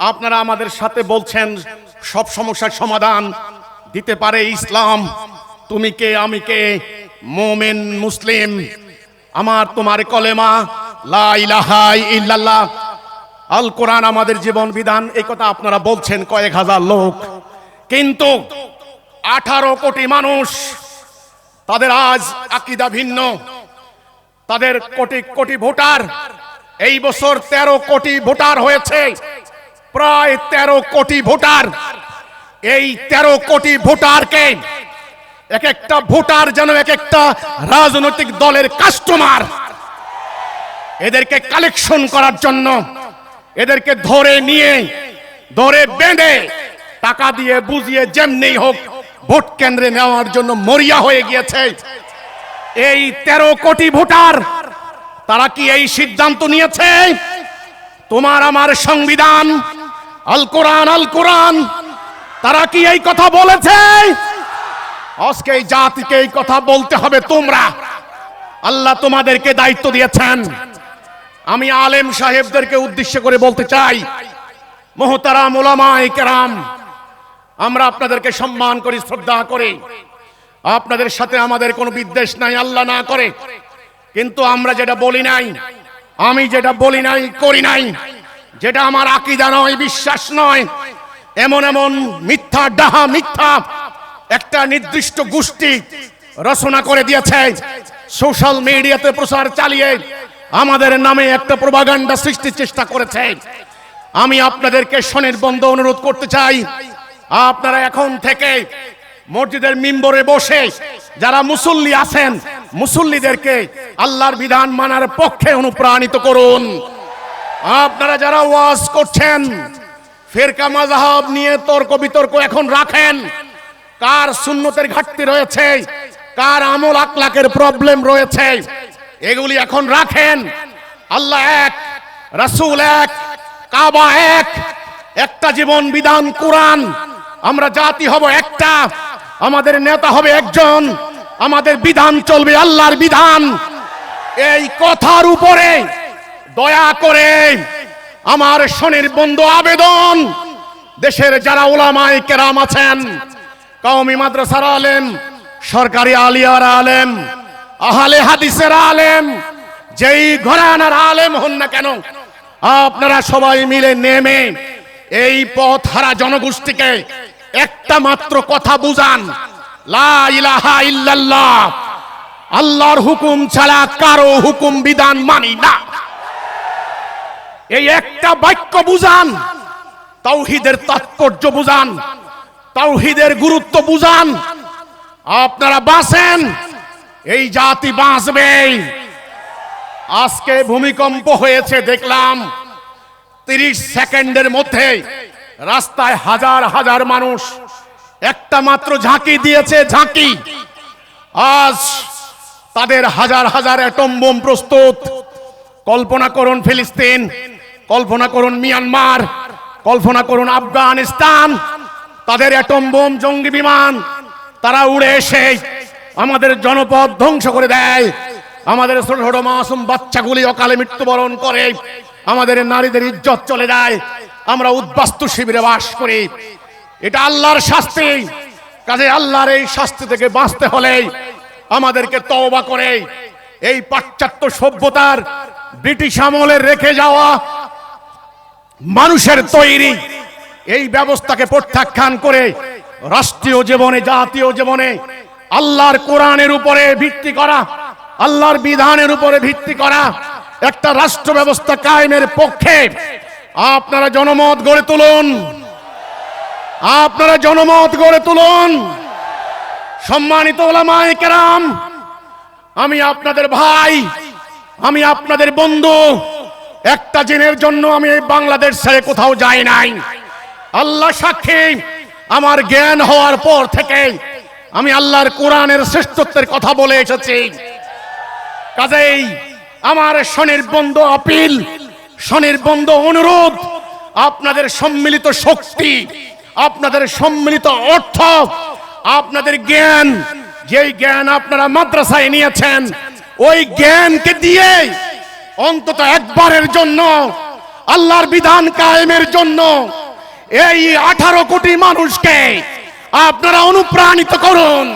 আপনারা আমাদের সাথে বলছেন, সব সমস্যার সমাধান দিতে পারে ইসলাম। তুমি কে, আমি কে? মোমেন, মুসলিম। আমার তোমার কলেমা আল কোরআন আমাদের জীবন বিধান, এই কথা আপনারা বলছেন কয়েক হাজার লোক। কিন্তু আঠারো কোটি মানুষ, তাদের আজ আকিদা ভিন্ন। তাদের কোটি কোটি ভোটার, এই বছর ১৩ কোটি ভোটার হয়েছে। প্রায় ১৩ কোটি ভোটার। এই ১৩ কোটি ভোটারকে এক একটা ভোটার যেন এক একটা রাজনৈতিক দলের কাস্টমার এদেরকে কালেকশন করার জন্য, এদেরকে ধরে নিয়ে, ধরে বেঁধে, টাকা দিয়ে বুঝিয়ে যেমনি হোক ভোট কেন্দ্রে নেওয়ার জন্য মরিয়া হয়ে গিয়েছে। এই তেরো কোটি ভোটার, তারা কি এই সিদ্ধান্ত নিয়েছে? তোমার আমার সংবিধান আল কোরআন আল কোরআন। তারা কি এই কথা বলেছে? আজকে এই জাতিকে এই কথা বলতে হবে তোমরা। আল্লাহ তোমাদেরকে দায়িত্ব দিয়েছেন। আমি আলেম সাহেবদেরকে উদ্দেশ্য করে বলতে চাই, মোহতারাম ওলামায়ে কেরাম, আমরা আপনাদেরকে সম্মান করি, শ্রদ্ধা করি। আপনাদের সাথে আমাদের কোনো বিদ্বেষ নাই, আল্লাহ না করে। কিন্তু আমরা যেটা বলি নাই, আমি যেটা বলি নাই, করি নাই। যেটা আমার আকিদা নয়, বিশ্বাস নয়। এমন এমন মিথ্যা, ডাহা মিথ্যা একটা নির্দিষ্ট গোষ্ঠী রচনা করে দিয়েছে। সোশ্যাল মিডিয়াতে প্রচার চালিয়ে আমাদের নামে একটা প্রভাগান্ডা সৃষ্টির চেষ্টা করেছে। আমি আপনাদেরকে স্বনির্বন্ধ অনুরোধ করতে চাই। আপনারা এখন থেকে মসজিদের মিম্বরে বসে যারা মুসল্লি আছেন, মুসল্লিদেরকে আল্লাহর বিধান মানার পক্ষে অনুপ্রাণিত করুন। আপনারা যারা ওয়াজ করছেন, ফেরকা মাজাহাব নিয়ে তর্ক বিতর্ক এখন রাখেন। কার সুন্নতের ঘাটতি রয়েছে, কার আমল আকলাকের প্রবলেম রয়েছে, এগুলি এখন রাখেন। আল্লাহ এক, রাসূল এক, কাবা এক, একটা জীবন বিধান কোরআন। আমরা জাতি হব একটা, আমাদের নেতা হবে একজন, আমাদের বিধান চলবে আল্লাহর বিধান। এই কথার উপরে দয়া করে আমার শনির বন্ধু আবেদন। দেশের যারা ওলামায় কেরাম আছেন, কওমি মাদ্রাসার আলেম, সরকারি আলিয়ার আলেম, আহলে হাদিসের আলেম, যেই ঘরানার আলেম হন না কেন, আপনারা সবাই মিলে নেমে এই পথ হারা জনগোষ্ঠীকে একটা মাত্র কথা বুঝান। ইল্লাল্লাহ, আল্লাহর হুকুম ছাড়া কারও হুকুম বিধান মানি না। এই একটা বাক্য বুঝান। তাওহিদের তাৎপর্য বুঝান। তাওহিদের গুরুত্ব বুঝান। আপনারা বাঁচেন। এই জাতি বাঁচবে। আজকে ভূমিকম্প হয়েছে, দেখলাম। তিরিশ সেকেন্ডের মধ্যে রাস্তায় হাজার হাজার মানুষ। একটা মাত্র ঝাঁকি দিয়েছে, ঝাঁকি। আজ তাদের হাজার হাজার অ্যাটম বোম প্রস্তুত। কল্পনা করুন ফিলিস্তিন। কল্পনা করুন মিয়ানমার, কল্পনা করুন আফগানিস্তান, তাদের অ্যাটম বোম জঙ্গি বিমান, তারা উড়ে এসে আমাদের জনপদ ধ্বংস করে দেয়। আমাদের ছোট ছোট মাসুম বাচ্চাগুলি অকালে মৃত্যুবরণ করে, আমাদের নারীদের ইজ্জত চলে যায়। আমরা উদ্বাস্তু শিবিরে বাস করি। এটা আল্লাহর শাস্তি। কাজে আল্লাহর এই শাস্তি থেকে বাঁচতে হলে আমাদেরকে তওবা করে। এই পাশ্চাত্য সভ্যতার ব্রিটিশ আমলে রেখে যাওয়া মানুষের তৈরি। এই ব্যবস্থাকে প্রত্যাখ্যান করে রাষ্ট্রীয় জীবনে, জাতীয় জীবনে আল্লাহর কোরআনের উপরে ভিত্তি করা, আল্লাহর বিধানের উপরে ভিত্তি করা একটা রাষ্ট্র ব্যবস্থা কায়েমের পক্ষে। আপনারা জনমত গড়ে তুলুন। আপনারা জনমত গড়ে তুলুন। সম্মানিত আমি আপনাদের ভাই, আমি আপনাদের বন্ধু। একটা দিনের জন্য আমি এই বাংলাদেশ ছেড়ে কোথাও যাই নাই। আল্লাহ সাক্ষী, আমার জ্ঞান হওয়ার পর থেকে আমি আল্লাহর কোরআনের শ্রেষ্ঠত্বের কথা বলে এসেছি। কাজেই আমার স্বনির্বন্ধ আপিল, স্বনির্বন্ধ অনুরোধ, আপনাদের সম্মিলিত শক্তি, আপনাদের সম্মিলিত অর্থ, আপনাদের জ্ঞান, যেই জ্ঞান আপনারা মাদ্রাসায় নিয়েছেন, ওই জ্ঞানকে দিয়ে অন্তত একবারের জন্য আল্লাহর বিধান কায়েমের জন্য এই আঠারো কোটি মানুষকে আপনারা অনুপ্রাণিত করুন।